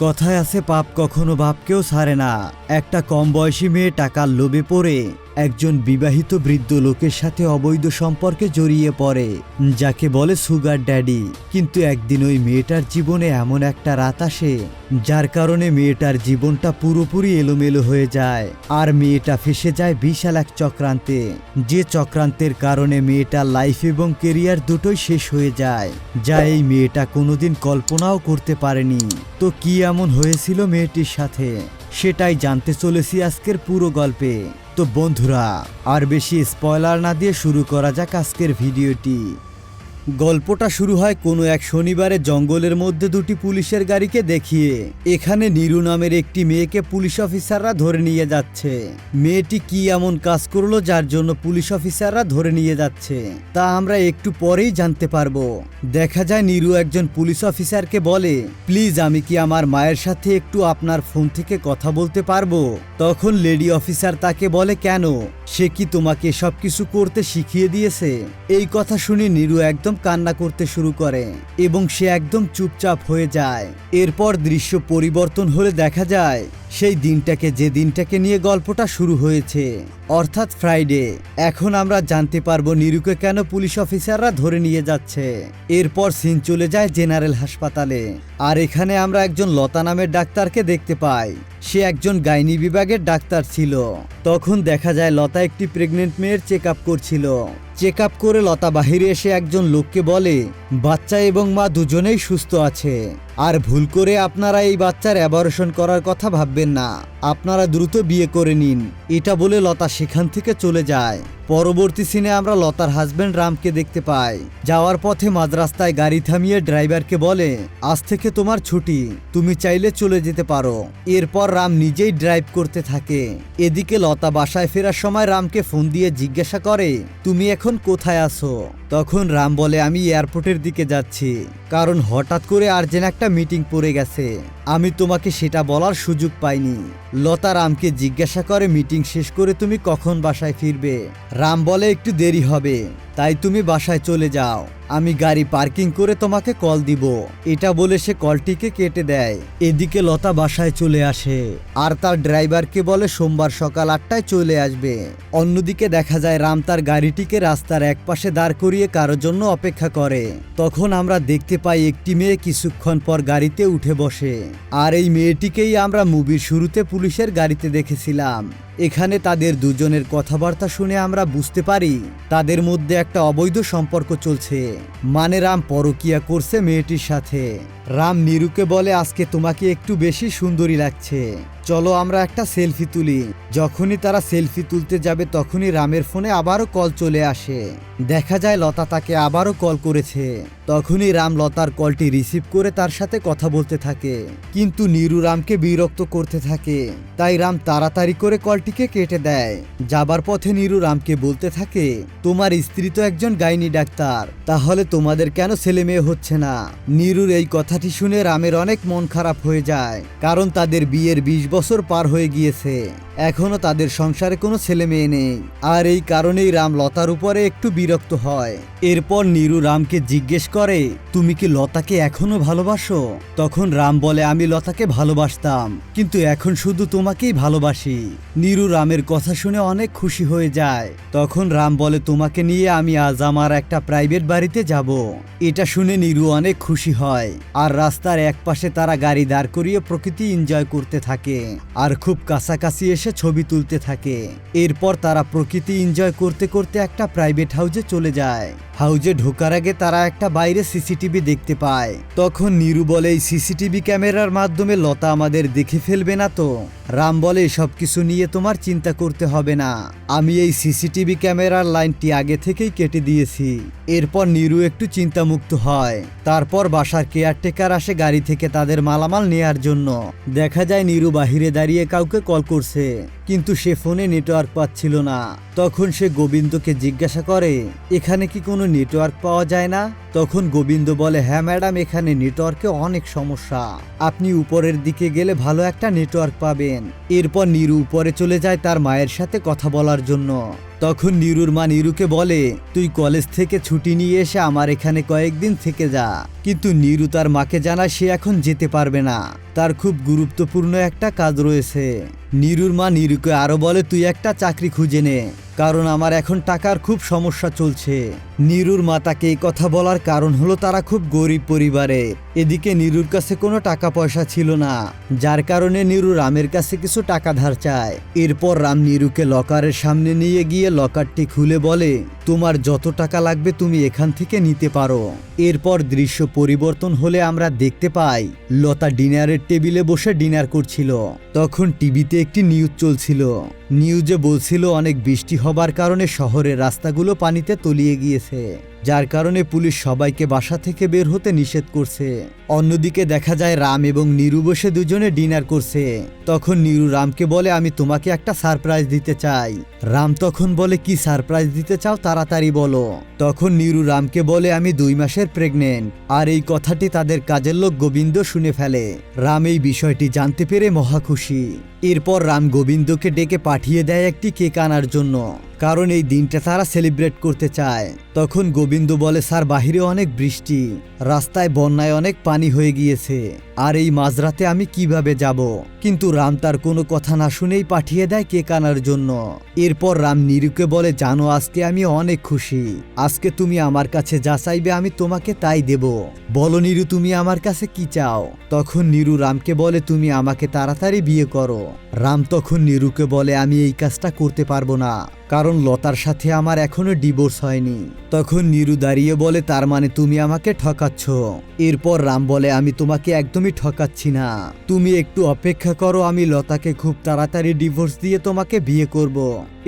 কথায় আছে পাপ কখনো বাপকেও ছাড়ে না। একটা কম বয়সী মেয়ে টাকার লোভে পড়ে। একজন বিবাহিত বৃদ্ধ লোকের সাথে অবৈধ সম্পর্কে জড়িয়ে পড়ে, যাকে বলে সুগার ড্যাডি। কিন্তু একদিন ওই মেয়েটার জীবনে এমন একটা রাত আসে, যার কারণে মেয়েটার জীবনটা পুরোপুরি এলোমেলো হয়ে যায় আর মেয়েটা ফেসে যায় বিশাল এক চক্রান্তে। যে চক্রান্তের কারণে মেয়েটার লাইফ এবং কেরিয়ার দুটোই শেষ হয়ে যায়, যা এই মেয়েটা কোনোদিন কল্পনাও করতে পারেনি। তো কি এমন হয়েছিল মেয়েটির সাথে? সেটাই জানতে চলেছি আজকের পুরো গল্পে। তো বন্ধুরা আর বেশি স্পয়লার না দিয়ে শুরু করা যাক আজকের ভিডিওটি। গল্পটা শুরু হয় কোনো এক শনিবারে জঙ্গলের মধ্যে দুটি পুলিশের গাড়িকে দেখিয়ে। এখানে নিরু নামের একটি মেয়েকে পুলিশ অফিসাররা ধরে নিয়ে যাচ্ছে। মেয়েটি কি এমন কাজ করল যার জন্য পুলিশ অফিসাররা ধরে নিয়ে যাচ্ছে, তা আমরা একটু পরেই জানতে পারব। দেখা যায় নিরু একজন পুলিশ অফিসারকে বলে, প্লিজ আমি কি আমার মায়ের সাথে একটু আপনার ফোন থেকে কথা বলতে পারব? তখন লেডি অফিসার তাকে বলে, কেন? সে কি তোমাকে সব কিছু করতে শিখিয়ে দিয়েছে? এই কথা শুনে নিরু একদম কান্না করতে শুরু করে এবং সে একদম চুপচাপ হয়ে যায়। এরপর দৃশ্য পরিবর্তন হলে দেখা যায় সেই দিনটাকে যে দিনটাকে নিয়ে গল্পটা শুরু হয়েছে। অর্থাৎ ফ্রাইডে এখন আমরা জানতে পারব নিরুকে কেন পুলিশ অফিসাররা ধরে নিয়ে যাচ্ছে। এরপর সিন চলে যায় জেনারেল হাসপাতালে। আর এখানে আমরা একজন লতা নামের ডাক্তারকে দেখতে পাই। সে একজন গাইনি বিভাগের ডাক্তার ছিল। তখন দেখা যায় লতা একটি প্রেগনেন্ট মেয়ের চেক আপ করছিল। চেক আপ করে লতা বাহিরে এসে একজন লোককে বলে, বাচ্চা এবং মা দুজনেই সুস্থ আছে। আর ভুল করে আপনারা এই বাচ্চার অ্যাবরেশন করার কথা ভাববেন না। আপনারা দ্রুত বিয়ে করে নিন। এটা বলে লতা সেখান থেকে চলে যায়। পরবর্তী সিনে আমরা লতার হাজব্যান্ড রামকে দেখতে পাই। যাওয়ার পথে মাঝরাস্তায় গাড়ি থামিয়ে ড্রাইভারকে বলে, আজ থেকে তোমার ছুটি, তুমি চাইলে চলে যেতে পারো। এরপর রাম নিজেই ড্রাইভ করতে থাকে। এদিকে লতা বাসায় ফেরার সময় রামকে ফোন দিয়ে জিজ্ঞাসা করে, তুমি এখন কোথায় আছো? তখন রাম বলে, আমি এয়ারপোর্টের দিকে যাচ্ছি। কারণ হঠাৎ করে আর্জেন্ট একটা মিটিং পড়ে গেছে। আমি তোমাকে সেটা বলার সুযোগ পাইনি। লতা রামকে জিজ্ঞাসা করে মিটিং শেষ করে তুমি কখন বাসায় ফিরবে? রাম বলে, একটু দেরি হবে। তাই তুমি বাসায় চলে যাও। আমি গাড়ি পার্কিং করে তোমাকে কল দিব। এটা বলে সে কলটিকে কেটে দেয়। এদিকে লতা বাসায় চলে আসে। আর তার ড্রাইভারকে বলে সোমবার সকাল আটটায় চলে আসবে। অন্যদিকে দেখা যায় রাম তার গাড়িটিকে রাস্তার একপাশে দাঁড় করিয়ে কারোর জন্য অপেক্ষা করে। তখন আমরা দেখতে পাই একটি মেয়ে কিছুক্ষণ পর গাড়িতে উঠে বসে। আর এই মেয়েটিকেই আমরা মুভির শুরুতে পুলিশের গাড়িতে দেখেছিলাম। এখানে তাদের দুজনের কথাবার্তা শুনে আমরা বুঝতে পারি, তাদের মধ্যে একটা অবৈধ সম্পর্ক চলছে। মানে রাম পরকিয়া করছে মেয়েটির সাথে। রাম নিরুকে বলে, আজকে তোমাকে একটু বেশি সুন্দরী লাগছে। চলো আমরা একটা সেলফি তুলি। যখনই তারা সেলফি তুলতে যাবে তখনই রামের ফোনে আবারও কল চলে আসে। দেখা যায় লতা তাকে আবারও কল করেছে। তখনই রাম লতার কলটি রিসিভ করে তার সাথে কথা বলতে থাকে। কিন্তু নিরু রামকে বিরক্ত করতে থাকে। তাই রাম তাড়াতাড়ি করে কলটিকে কেটে দেয়। যাবার পথে নিরু রামকে বলতে থাকে, তোমার স্ত্রী তো একজন গাইনি ডাক্তার। তাহলে তোমাদের কেন ছেলে মেয়ে হচ্ছে না? নিরুর এই কথাটি শুনে রামের অনেক মন খারাপ হয়ে যায়। কারণ তাদের বিয়ের বিশ বছর পার হয়ে গিয়েছে। এখনও তাদের সংসারে কোনো ছেলে মেয়ে নেই। আর এই কারণেই রাম লতার উপরে একটু বিরক্ত হয়। এরপর নিরু রামকে জিজ্ঞেস করে, তুমি কি লতাকে এখনও ভালোবাসো? তখন রাম বলে, আমি লতাকে ভালোবাসতাম, কিন্তু এখন শুধু তোমাকেই ভালোবাসি। নিরু রামের কথা শুনে অনেক খুশি হয়ে যায়। তখন রাম বলে, তোমাকে নিয়ে আমি আজ আমার একটা প্রাইভেট বাড়িতে যাব। এটা শুনে নিরু অনেক খুশি হয়। আর রাস্তার একপাশে তারা গাড়ি দাঁড় করিয়ে প্রকৃতি এনজয় করতে থাকে। আর খুব কাছাকাছি এসে ছবি তুলতে থাকে। এরপর তারা প্রকৃতি এনজয় করতে করতে একটা প্রাইভেট হাউজে চলে যায়। হাউজে ঢোকার আগে তারা একটা বাইরে সিসিটিভি দেখতে পায়। তখন নিরু বলে, এই সিসিটিভি ক্যামেরার মাধ্যমে লতা আমাদের দেখে ফেলবে না তো? রাম বলে সব কিছু নিয়ে তোমার চিন্তা করতে হবে না। আমি এই সিসিটিভি ক্যামেরার লাইনটি আগে থেকেই কেটে দিয়েছি। এরপর নিরু একটু চিন্তামুক্ত হয়। তারপর বাসার কেয়ারটেকার আসে গাড়ি থেকে তাদের মালামাল নেয়ার জন্য। দেখা যায় নিরু বাহিরে দাঁড়িয়ে কাউকে কল করছে, কিন্তু সে ফোনে নেটওয়ার্ক পাচ্ছিল না। তখন সে গোবিন্দকে জিজ্ঞাসা করে এখানে কি কোনো নেটওয়ার্ক পাওয়া যায় না? তখন গোবিন্দ বলে হ্যাঁ ম্যাডাম, এখানে নেটওয়ার্কে অনেক সমস্যা। আপনি উপরের দিকে গেলে ভালো একটা নেটওয়ার্ক পাবেন। এরপর নিরু উপরে চলে যায় তার মায়ের সাথে কথা বলার জন্য। তখন নিরুর মা নিরুকে বলে, তুই কলেজ থেকে ছুটি নিয়ে এসে আমার এখানে কয়েকদিন থেকে যা। কিন্তু নিরু তার মাকে জানা সে এখন যেতে পারবে না। তার খুব গুরুত্বপূর্ণ একটা কাজ রয়েছে। নিরুর মা নিরুকে আরও বলে, তুই একটা চাকরি খুঁজে নে। কারণ আমার এখন টাকার খুব সমস্যা চলছে। নিরুর মা তাকে এই কথা বলার কারণ হলো তারা খুব গরিব পরিবারে। এদিকে নিরুর কাছে কোনো টাকা পয়সা ছিল না, যার কারণে নিরু রামের কাছে কিছু টাকা ধার চায়। এরপর রাম নিরুকে লকারের সামনে নিয়ে গিয়ে লকারটি খুলে বলে, তোমার যত টাকা লাগবে তুমি এখান থেকে নিতে পারো। এরপর দৃশ্য পরিবর্তন হলে আমরা দেখতে পাই, লতা ডিনারের টেবিলে বসে ডিনার করছিল। তখন টিভিতে একটি নিউজ চলছিল। নিউজে বলছিল, অনেক বৃষ্টি হবার কারণে শহরের রাস্তাগুলো পানিতে তলিয়ে গিয়েছে। যার কারণে পুলিশ সবাইকে বাসা থেকে বের হতে নিষেধ করছে। অন্যদিকে দেখা যায় রাম এবং নিরু বসে দুজনে ডিনার করছে। তখন নিরু রামকে বলে, আমি তোমাকে একটা সারপ্রাইজ দিতে চাই। রাম তখন বলে, কি সারপ্রাইজ দিতে চাও তাড়াতাড়ি বলো। তখন নিরু রামকে বলে, আমি দুই মাসের প্রেগনেন্ট, আর এই কথাটি তাদের কাজের লোক গোবিন্দ শুনে ফেলে। রাম এই বিষয়টি জানতে পেরে মহাখুশি এরপর রাম গোবিন্দকে ডেকে পাঠিয়ে দেয় একটি কেক আনার জন্য। কারণ এই দিনটা তারা সেলিব্রেট করতে চায়। তখন গোবিন্দ বলে, স্যার, বাহিরে অনেক বৃষ্টি। রাস্তায় বন্যায় অনেক পানি হয়ে গিয়েছে। আর এই মাঝরাতে আমি কীভাবে যাব? কিন্তু রাম তার কোনো কথা না শুনেই পাঠিয়ে দেয় কেক আনার জন্য। এরপর রাম নিরুকে বলে, জানো, আজকে আমি অনেক খুশি। আজকে তুমি আমার কাছে যা চাইবে আমি তোমাকে তাই দেব। বলো নিরু, তুমি আমার কাছে কি চাও? তখন নিরু রামকে বলে, তুমি আমাকে তাড়াতাড়ি বিয়ে করো। রাম তখন নিরুকে বলে, আমি এই কাজটা করতে পারব না। কারণ লতার সাথে আমার এখনও ডিভোর্স হয়নি। তখন নিরু দাঁড়িয়ে বলে, তার মানে তুমি আমাকে ঠকাচ্ছ। এরপর রাম বলে, আমি তোমাকে একদমই ঠকাচ্ছি না। তুমি একটু অপেক্ষা করো, আমি লতাকে খুব তাড়াতাড়ি ডিভোর্স দিয়ে তোমাকে বিয়ে করব।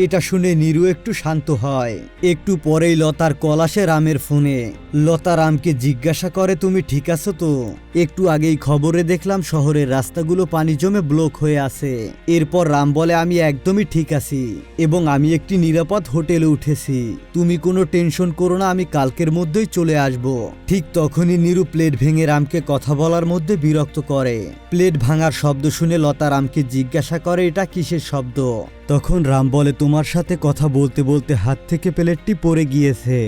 এটা শুনে নিরু একটু শান্ত হয়। একটু পরেই লতার কল আসে রামের ফোনে। লতা রামকে জিজ্ঞাসা করে, তুমি ঠিক আছো তো? একটু আগেই খবরে দেখলাম শহরের রাস্তাগুলো পানি জমে ব্লক হয়ে আছে। এরপর রাম বলে, আমি একদমই ঠিক আছি এবং আমি একটি নিরাপদ হোটেলে উঠেছি। তুমি কোনো টেনশন করো না, আমি কালকের মধ্যেই চলে আসব। ঠিক তখনই নিরু প্লেট ভেঙে রামকে কথা বলার মধ্যে বিরক্ত করে। প্লেট ভাঙার শব্দ শুনে লতা রামকে জিজ্ঞাসা করে এটা কিসের শব্দ? তখন রাম বলে, তোমার সাথে কথা বলতে বলতে হাত থেকে প্লেটটি পড়ে গিয়েছে।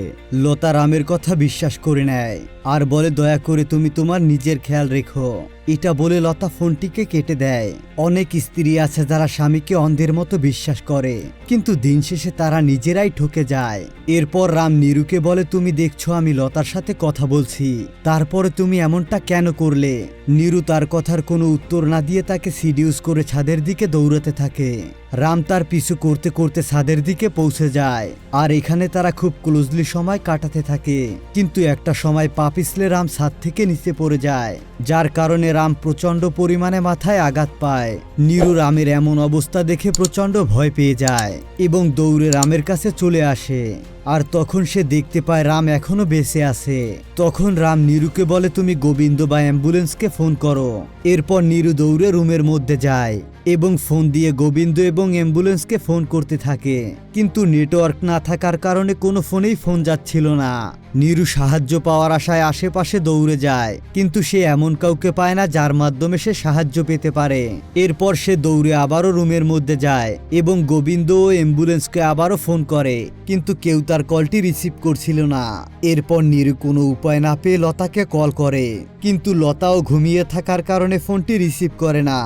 লতা রামের কথা বিশ্বাস করে নেয় আর বলে, দয়া করে তুমি তোমার নিজের খেয়াল রেখো। এটা বলে লতা ফোনটিকে কেটে দেয়। অনেক স্ত্রী আছে যারা স্বামীকে অন্ধের মতো বিশ্বাস করে, কিন্তু দিন শেষে তারা নিজেরাই ঠকে যায়। এরপর রাম নিরুকে বলে, তুমি দেখছ, আমি লতার সাথে কথা বলছি। তারপরে তুমি এমনটা কেন করলে? নিরু তার কথার কোনো উত্তর না দিয়ে তাকে সিডিউস করে ছাদের দিকে দৌড়াতে থাকে। রাম তার পিছু করতে করতে ছাদের দিকে পৌঁছে যায়। আর এখানে তারা খুব ক্লোজলি সময় কাটাতে থাকে। কিন্তু একটা সময় পা পিছলে রাম সাদ থেকে নিচে পড়ে যায়, যার কারণে রাম প্রচণ্ড পরিমাণে মাথায় আঘাত পায়। নিরু রামের এমন অবস্থা দেখে প্রচণ্ড ভয় পেয়ে যায় এবং দৌড়ে রামের কাছে চলে আসে। আর তখন সে দেখতে পায় রাম এখনও বেঁচে আছে। তখন রাম নিরুকে বলে, তুমি গোবিন্দ বা অ্যাম্বুলেন্সকে ফোন করো। এরপর নিরু দৌড়ে রুমের মধ্যে যায় এবং ফোন দিয়ে গোবিন্দ এবং অ্যাম্বুলেন্সকে ফোন করতে থাকে। কিন্তু নেটওয়ার্ক না থাকার কারণে কোনো ফোনেই ফোন যাচ্ছিল না। নিরু সাহায্য পাওয়ার আশায় আশেপাশে দৌড়ে যায়, কিন্তু সে এমন কাউকে পায় না যার মাধ্যমে সে সাহায্য পেতে পারে। এরপর সে দৌড়ে আবারও রুমের মধ্যে যায় এবং গোবিন্দ ও অ্যাম্বুলেন্সকে আবারও ফোন করে, কিন্তু কেউ তার কলটি রিসিভ করছিল না। এরপর নিরু কোনো উপায় না পেয়ে লতাকে কল করে, কিন্তু লতাও ঘুমিয়ে থাকার কারণে ফোনটি রিসিভ করে না।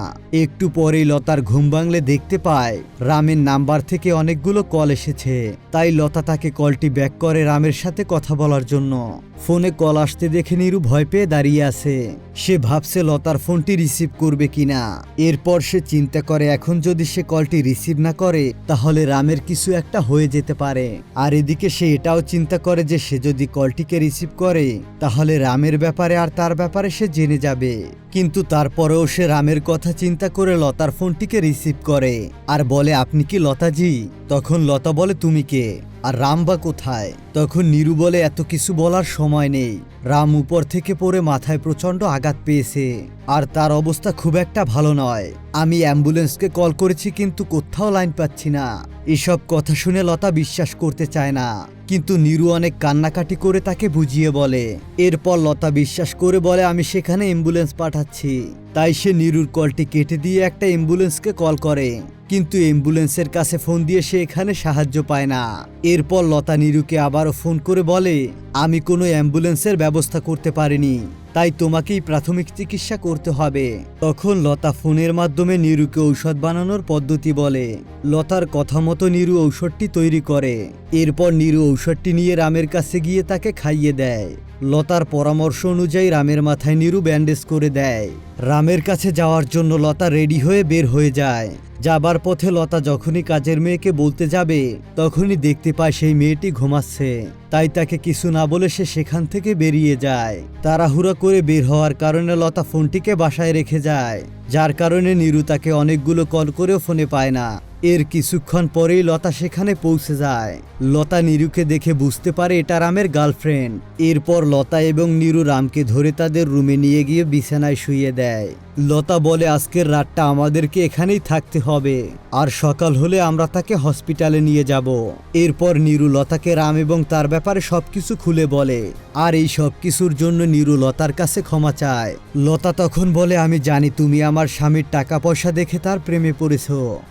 একটু পরেই লতার ঘুম ভাঙলে দেখতে পায়, রামের নাম্বার থেকে অনেকগুলো কল এসেছে। তাই লতা তাকে কলটি ব্যাক করে রামের সাথে কথা বলার জন্য। ফোনে কল আসতে দেখে নিরু ভয় পেয়ে দাঁড়িয়ে আছে। সে ভাবছে লতার ফোনটি রিসিভ করবে কিনা। এরপর সে চিন্তা করে, এখন যদি সে কলটি রিসিভ না করে, তাহলে রামের কিছু একটা হয়ে যেতে পারে। আর এদিকে সে এটাও চিন্তা করে যে, সে যদি কলটিকে রিসিভ করে, তাহলে রামের ব্যাপারে আর তার ব্যাপারে সে জেনে যাবে। কিন্তু তারপরেও সে রামের কথা চিন্তা করে লতার ফোনটিকে রিসিভ করে। আর বলে, আপনি কি লতাজি? তখন লতা বলে, তুমি কে? আর রাম বা কোথায়? তখন নিরু বলে, এত কিছু বলার সময় নেই। রাম উপর থেকে পড়ে মাথায় প্রচণ্ড আঘাত পেয়েছে। আর তার অবস্থা খুব একটা ভালো নয়। আমি অ্যাম্বুলেন্সকে কল করেছি, কিন্তু কোথাও লাইন পাচ্ছি না। এসব কথা শুনে লতা বিশ্বাস করতে চায় না। কিন্তু নিরু অনেক কান্নাকাটি করে তাকে বুঝিয়ে বলে, এরপর লতা বিশ্বাস করে বলে, আমি সেখানে অ্যাম্বুলেন্স পাঠাচ্ছি। তাই সে নিরুর কলটি কেটে দিয়ে একটা অ্যাম্বুলেন্সকে কল করে। কিন্তু অ্যাম্বুলেন্সের কাছে ফোন দিয়ে সে এখানে সাহায্য পায় না। এরপর লতা নিরুকে আবারও ফোন করে বলে, আমি কোনো অ্যাম্বুলেন্সের ব্যবস্থা করতে পারিনি, তাই তোমাকেই প্রাথমিক চিকিৎসা করতে হবে। তখন লতা ফোনের মাধ্যমে নিরুকে ঔষধ বানানোর পদ্ধতি বলে। লতার কথা মতো নিরু ঔষধটি তৈরি করে। এরপর নিরু ঔষধটি নিয়ে রামের কাছে গিয়ে তাকে খাইয়ে দেয়। লতার পরামর্শ অনুযায়ী রামের মাথায় নিরু ব্যান্ডেজ করে দেয়। রামের কাছে যাওয়ার জন্য লতা রেডি হয়ে বের হয়ে যায়। যাবার পথে লতা যখনই কাজের মেয়েকে বলতে যাবে, তখনই দেখতে পায় সেই মেয়েটি ঘুমাচ্ছে। তাই তাকে কিছু না বলে সে সেখান থেকে বেরিয়ে যায়। তাড়াহুড়া করে বের হওয়ার কারণে লতা ফোনটিকে বাসায় রেখে যায়। যার কারণে নিরু তাকে অনেকগুলো কল করেও ফোনে পায় না। এর কিছুক্ষণ পরেই লতা সেখানে পৌঁছে যায়। লতা নিরুকে দেখে বুঝতে পারে এটা রামের গার্লফ্রেন্ড। এরপর লতা এবং নিরু রামকে ধরে তাদের রুমে নিয়ে গিয়ে বিছানায় শুয়ে দেয়। লতা বলে, আজকের রাতটা আমাদেরকে এখানেই থাকতে হবে। আর সকাল হলে আমরা তাকে হসপিটালে নিয়ে যাব। এরপর নিরু লতাকে রাম এবং তার ব্যাপারে সবকিছু খুলে বলে। আর এই সব কিছুর জন্য নিরু লতার কাছে ক্ষমা চায়। লতা তখন বলে, আমি জানি তুমি আমার স্বামীর টাকা পয়সা দেখে তার প্রেমে পড়েছ।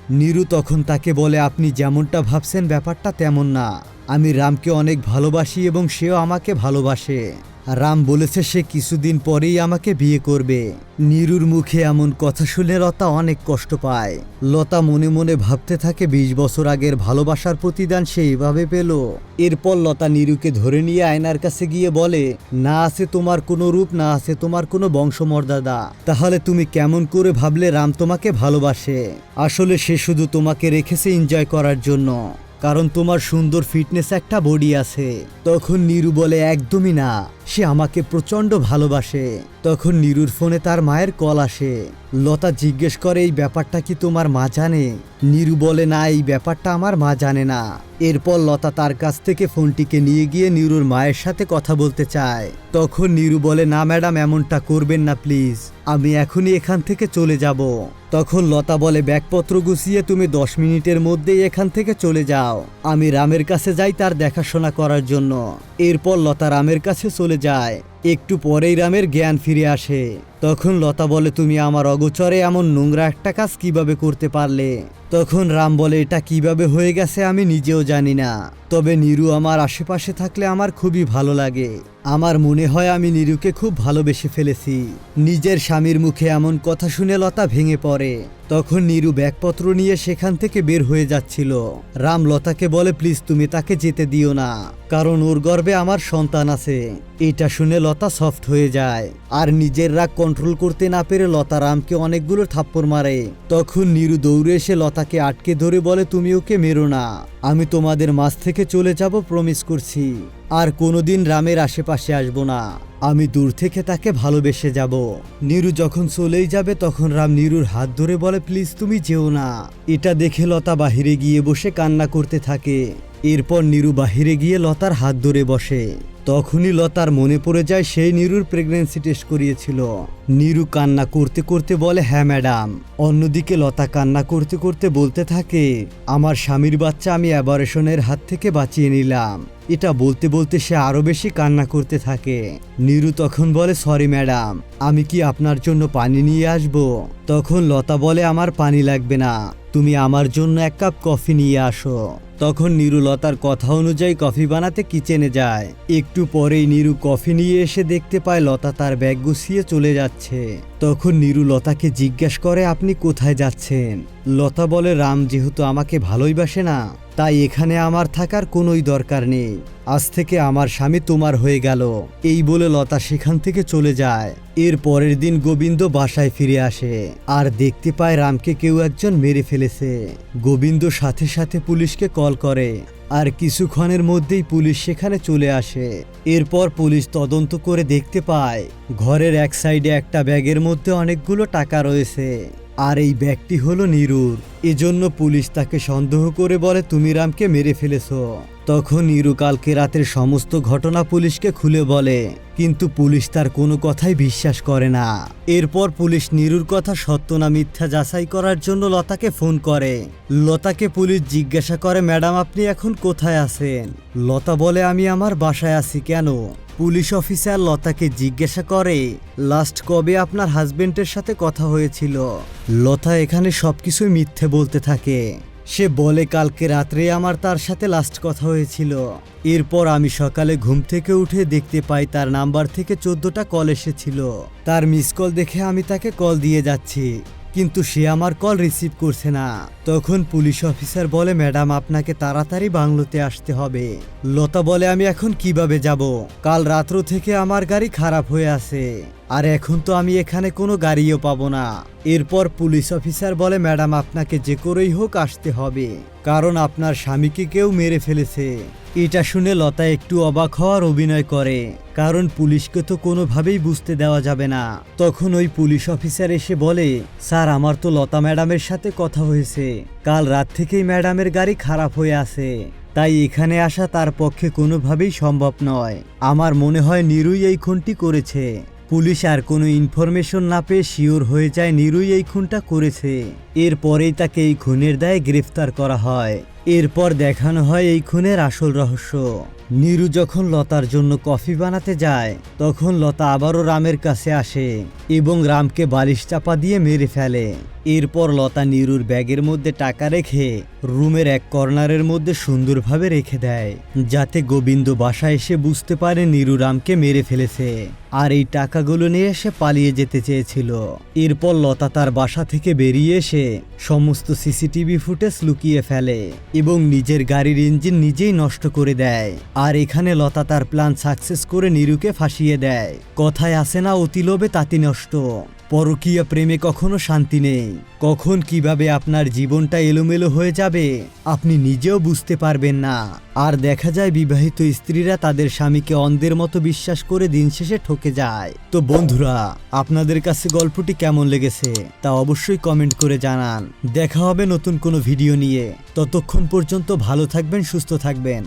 নিরু তখন তাকে বলে, আপনি যেমনটা ভাবছেন ব্যাপারটা তেমন না। আমি রামকে অনেক ভালোবাসি এবং সেও আমাকে ভালোবাসে। রাম বলেছে সে কিছুদিন পরেই আমাকে বিয়ে করবে। নিরুর মুখে এমন কথা শুনে লতা অনেক কষ্ট পায়। লতা মনে মনে ভাবতে থাকে বিশ বছর আগের ভালোবাসার প্রতিদান সে এভাবে পেল। এরপর লতা নিরুকে ধরে নিয়ে আয়নার কাছে গিয়ে বলে, না আছে তোমার কোনো রূপ, না আছে তোমার কোনো বংশমর্যাদা। তাহলে তুমি কেমন করে ভাবলে রাম তোমাকে ভালোবাসে? আসলে সে শুধু তোমাকে রেখেছে এনজয় করার জন্য। কারণ তোমার সুন্দর ফিটনেস একটা বডি আছে। তখন নিরু বলে, একদমই না। সে আমাকে প্রচণ্ড ভালোবাসে। তখন নিরুর ফোনে তার মায়ের কল আসে। লতা জিজ্ঞেস করে, এই ব্যাপারটা কি তোমার মা জানে? নিরু বলে, না, এই ব্যাপারটা আমার মা জানে না। এরপর লতা তার কাছ থেকে ফোনটিকে নিয়ে গিয়ে নিরুর মায়ের সাথে কথা বলতে চায়। তখন নিরু বলে, না, ম্যাডাম, এমনটা করবেন না, প্লিজ। আমি এখনই এখান থেকে চলে যাব। তখন লতা বলে, ব্যাগপত্র গুছিয়ে তুমি দশ মিনিটের মধ্যেই এখান থেকে চলে যাও। আমি রামের কাছে যাই তার দেখাশোনা করার জন্য। এরপর লতা রামের কাছে চলে যায়। একটু পরেই রামের জ্ঞান ফিরে আসে। তখন লতা বলে, তুমি আমার অগোচরে এমন নোংরা একটা কাজ কীভাবে করতে পারলে? তখন রাম বলে, এটা কীভাবে হয়ে গেছে আমি নিজেও জানি না। তবে নিরু আমার আশেপাশে থাকলে আমার খুবই ভালো লাগে। আমার মনে হয় আমি নিরুকে খুব ভালোবেসে ফেলেছি। নিজের স্বামীর মুখে এমন কথা শুনে লতা ভেঙে পড়ে। তখন নিরু ব্যাগপত্র নিয়ে সেখান থেকে বের হয়ে যাচ্ছিল। রাম লতাকে বলে, প্লিজ, তুমি তাকে যেতে দিও না। কারণ ওর গর্বে আমার সন্তান আছে। এটা শুনে লতা সফট হয়ে যায়। আর নিজের রাগ কন্ট্রোল করতে না পেরে লতা রামকে অনেকগুলো থাপ্পড় মারে। তখন নিরু দৌড়ে এসে লতাকে আটকে ধরে বলে, তুমি ওকে মেরো না। আমি তোমাদের মাছ থেকে চলে যাব প্রমিস করছি। আর কোনোদিন রামের আশেপাশে আসব না। আমি দূর থেকে তাকে ভালোবেসে যাব। নিরু যখন চলেই যাবে, তখন রাম নিরুর হাত ধরে বলে, প্লিজ তুমি যেও না। এটা দেখে লতা বাহিরে গিয়ে বসে কান্না করতে থাকে। এরপর নিরু বাহিরে গিয়ে লতার হাত ধরে বসে। তখনই লতার মনে পড়ে যায় সেই নিরুর প্রেগনেন্সি টেস্ট করিয়েছিল। নিরু কান্না করতে করতে বলে হ্যাঁ ম্যাডাম অন্যদিকে লতা কান্না করতে করতে বলতে থাকে, আমার স্বামীর বাচ্চা আমি অ্যাবারেশনের হাত থেকে বাঁচিয়ে নিলাম। এটা বলতে বলতে সে আরও বেশি কান্না করতে থাকে। নিরু তখন বলে, সরি ম্যাডাম আমি কি আপনার জন্য পানি নিয়ে আসব? তখন লতা বলে, আমার পানি লাগবে না। তুমি আমার জন্য এক কাপ কফি নিয়ে আসো। তখন নিরুলতার কথা অনুযায়ী কফি বানাতে কিচেনে যায়। একটু পরেই নিরু কফি নিয়ে এসে দেখতে পায় লতা তার ব্যাগ গুছিয়ে চলে যাচ্ছে। তখন নিরু লতাকে জিজ্ঞেস করে, আপনি কোথায় যাচ্ছেন? লতা বলে, রাম যেহেতু আমাকে ভালোই বাসে না, তাই এখানে আমার থাকার কোনোই দরকার নেই। আজ থেকে আমার স্বামী তোমার হয়ে গেল। এই বলে লতা সেখান থেকে চলে যায়। এর পরের দিন গোবিন্দ বাসায় ফিরে আসে। আর দেখতে পায় রামকে কেউ একজন মেরে ফেলেছে। গোবিন্দ সাথে সাথে পুলিশকে কল করে। আর কিছুক্ষণের মধ্যেই পুলিশ সেখানে চলে আসে। এরপর পুলিশ তদন্ত করে দেখতে পায়, ঘরের এক সাইডে একটা ব্যাগের মধ্যে অনেকগুলো টাকা রয়েছে। আর এই ব্যাগটি হলো নিরুর। এজন্য পুলিশ তাকে সন্দেহ করে বলে, তুমি রামকে মেরে ফেলেছো। তখন নিরু কালকে রাতের সমস্ত ঘটনা পুলিশকে খুলে বলে, কিন্তু পুলিশ তার কোনো কথাই বিশ্বাস করে না। এরপর পুলিশ নিরুর কথা সত্য না মিথ্যা যাচাই করার জন্য লতাকে ফোন করে। লতাকে পুলিশ জিজ্ঞাসা করে, ম্যাডাম, আপনি এখন কোথায় আছেন? লতা বলে, আমি আমার বাসায় আছি কেন? পুলিশ অফিসার লতাকে জিজ্ঞাসা করে, লাস্ট কবে আপনার হাজবেন্ডের সাথে কথা হয়েছিল? লতা এখানে সবকিছুই মিথ্যে বলতে থাকে। সে বলে কালকে রাত্রে আমার তার সাথে লাস্ট কথা হয়েছিল। এরপর আমি সকালে ঘুম থেকে উঠে দেখতে পাই তার নাম্বার থেকে চোদ্দটা কল এসেছিল। তার মিস কল দেখে আমি তাকে কল দিয়ে যাচ্ছি, কিন্তু সে আমার কল রিসিভ করছে না। তখন পুলিশ অফিসার বলে, ম্যাডাম, আপনাকে তাড়াতাড়ি বাংলোতে আসতে হবে। লতা বলে, আমি এখন কীভাবে যাব? কাল রাত্র থেকে আমার গাড়ি খারাপ হয়ে আছে। আর এখন তো আমি এখানে কোনো গাড়িও পাবো না। এরপর পুলিশ অফিসার বলে, ম্যাডাম, আপনাকে যে করেই হোক আসতে হবে। কারণ আপনার স্বামীকে কেউ মেরে ফেলেছে। এটা শুনে লতা একটু অবাক হওয়ার অভিনয় করে। কারণ পুলিশকে তো কোনোভাবেই বুঝতে দেওয়া যাবে না। তখন ওই পুলিশ অফিসার এসে বলে, স্যার, আমার তো লতা ম্যাডামের সাথে কথা হয়েছে। কাল রাত থেকেই ম্যাডামের গাড়ি খারাপ হয়ে আছে। তাই এখানে আসা তার পক্ষে কোনোভাবেই সম্ভব নয়। আমার মনে হয় নিরুই এই খুনটি করেছে। পুলিশ আর কোনো ইনফরমেশন না পেয়ে শিওর হয়ে যায় নিরুই এই খুনটা করেছে। এরপরেই তাকে এই খুনের দায়ে গ্রেফতার করা হয়। এরপর দেখানো হয় এই খুনের আসল রহস্য। নিরু যখন লতার জন্য কফি বানাতে যায়, তখন লতা আবারও রামের কাছে আসে এবং রামকে বালিশ চাপা দিয়ে মেরে ফেলে। এরপর লতা নিরুর ব্যাগের মধ্যে টাকা রেখে রুমের এক কর্নারের মধ্যে সুন্দরভাবে রেখে দেয়, যাতে গোবিন্দ বাসায় এসে বুঝতে পারে নিরু রামকে মেরে ফেলেছে। আর এই টাকাগুলো নিয়ে এসে পালিয়ে যেতে চেয়েছিল। এরপর লতা তার বাসা থেকে বেরিয়ে এসে সমস্ত সিসিটিভি ফুটেজ লুকিয়ে ফেলে। এবং নিজের গাড়ির ইঞ্জিন নিজেই নষ্ট করে দেয়। আর এখানে লতা তার প্ল্যান সাকসেস করে নিরুকে ফাঁসিয়ে দেয়। কথায় আসে না অতিলোভে তাঁতি নষ্ট। পরকীয় প্রেমে কখনো শান্তি নেই। কখন কীভাবে আপনার জীবনটা এলোমেলো হয়ে যাবে, আপনি নিজেও বুঝতে পারবেন না। আর দেখা যায় বিবাহিত স্ত্রীরা তাদের স্বামীকে অন্ধের মতো বিশ্বাস করে দিন শেষে ঠকে যায়। তো বন্ধুরা, আপনাদের কাছে গল্পটি কেমন লেগেছে, তা অবশ্যই কমেন্ট করে জানান। দেখা হবে নতুন কোনো ভিডিও নিয়ে। ততক্ষণ পর্যন্ত ভালো থাকবেন, সুস্থ থাকবেন।